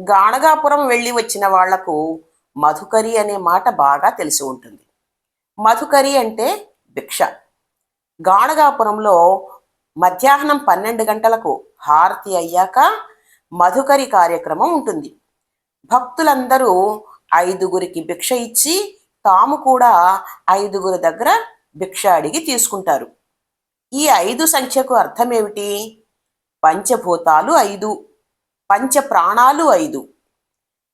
గాణగాపురం వెళ్ళి వచ్చిన వాళ్ళకు మధుకరి అనే మాట బాగా తెలిసి ఉంటుంది. మధుకరి అంటే భిక్ష. గాణగాపురంలో మధ్యాహ్నం పన్నెండు గంటలకు హారతి అయ్యాక మధుకరి కార్యక్రమం ఉంటుంది. భక్తులందరూ ఐదుగురికి భిక్ష ఇచ్చి తాము కూడా ఐదుగురి దగ్గర భిక్ష అడిగి తీసుకుంటారు. ఈ ఐదు సంఖ్యకు అర్థమేమిటి? పంచభూతాలు ఐదు. పంచ ప్రాణాలు ఐదు.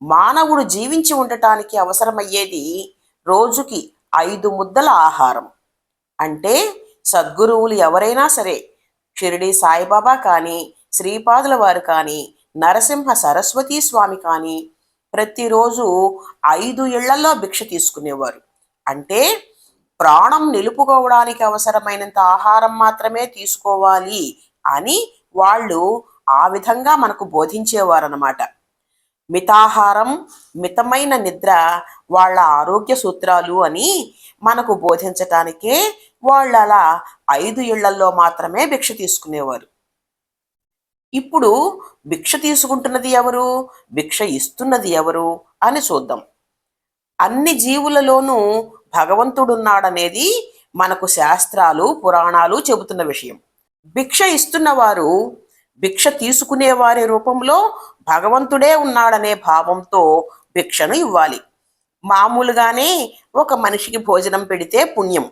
మానవుడు జీవించి ఉండటానికి అవసరమయ్యేది రోజుకి ఐదు ముద్దల ఆహారం. అంటే సద్గురువులు ఎవరైనా సరే షిరిడి సాయిబాబా కానీ శ్రీపాదుల వారు కానీ నరసింహ సరస్వతీ స్వామి కానీ ప్రతిరోజు ఐదు ఇళ్ళలో భిక్ష తీసుకునేవారు. అంటే ప్రాణం నిలుపుకోవడానికి అవసరమైనంత ఆహారం మాత్రమే తీసుకోవాలి అని వాళ్ళు ఆ విధంగా మనకు బోధించేవారనమాట మితాహారం మితమైన నిద్ర వాళ్ళ ఆరోగ్య సూత్రాలు అని మనకు బోధించటానికే వాళ్ళు అలా ఐదు ఇళ్ళల్లో మాత్రమే భిక్ష తీసుకునేవారు. ఇప్పుడు భిక్ష తీసుకుంటున్నది ఎవరు? భిక్ష ఇస్తున్నది ఎవరు? అని చూద్దాం. అన్ని జీవులలోనూ భగవంతుడున్నాడనేది మనకు శాస్త్రాలు పురాణాలు చెబుతున్న విషయం. భిక్ష ఇస్తున్నవారు భిక్ష తీసుకునే వారి రూపంలో భగవంతుడే ఉన్నాడనే భావంతో భిక్షను ఇవ్వాలి. మామూలుగానే ఒక మనిషికి భోజనం పెడితే పుణ్యం.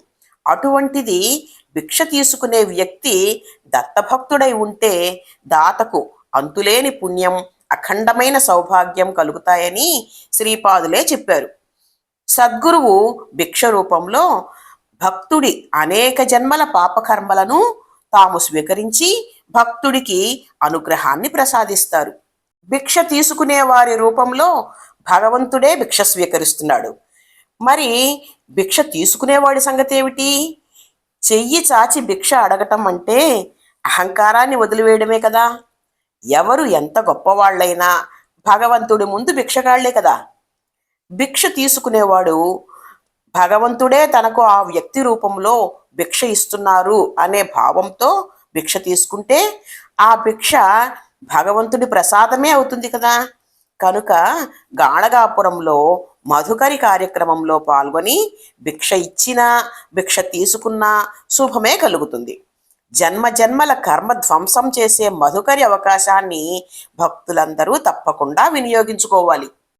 అటువంటిది భిక్ష తీసుకునే వ్యక్తి దత్తభక్తుడై ఉంటే దాతకు అంతులేని పుణ్యం అఖండమైన సౌభాగ్యం కలుగుతాయని శ్రీపాదులే చెప్పారు. సద్గురువు భిక్ష రూపంలో భక్తుడి అనేక జన్మల పాపకర్మలను తాము స్వీకరించి భక్తుడికి అనుగ్రహాన్ని ప్రసాదిస్తారు. భిక్ష తీసుకునే వారి రూపంలో భగవంతుడే భిక్ష స్వీకరిస్తున్నాడు. మరి భిక్ష తీసుకునేవాడి సంగతి ఏమిటి? చెయ్యి చాచి భిక్ష అడగటం అంటే అహంకారాన్ని వదిలివేయడమే కదా. ఎవరు ఎంత గొప్పవాళ్ళైనా భగవంతుడి ముందు భిక్షగాళ్ళే కదా. భిక్ష తీసుకునేవాడు భగవంతుడే తనకు ఆ వ్యక్తి రూపంలో భిక్ష ఇస్తున్నారు అనే భావంతో భిక్ష తీసుకుంటే ఆ భిక్ష భగవంతుడి ప్రసాదమే అవుతుంది కదా. కనుక గాణగాపురంలో మధుకరి కార్యక్రమంలో పాల్గొని భిక్ష ఇచ్చినా భిక్ష తీసుకున్నా శుభమే కలుగుతుంది. జన్మ జన్మల కర్మ ధ్వంసం చేసే మధుకరి అవకాశాన్ని భక్తులందరూ తప్పకుండా వినియోగించుకోవాలి.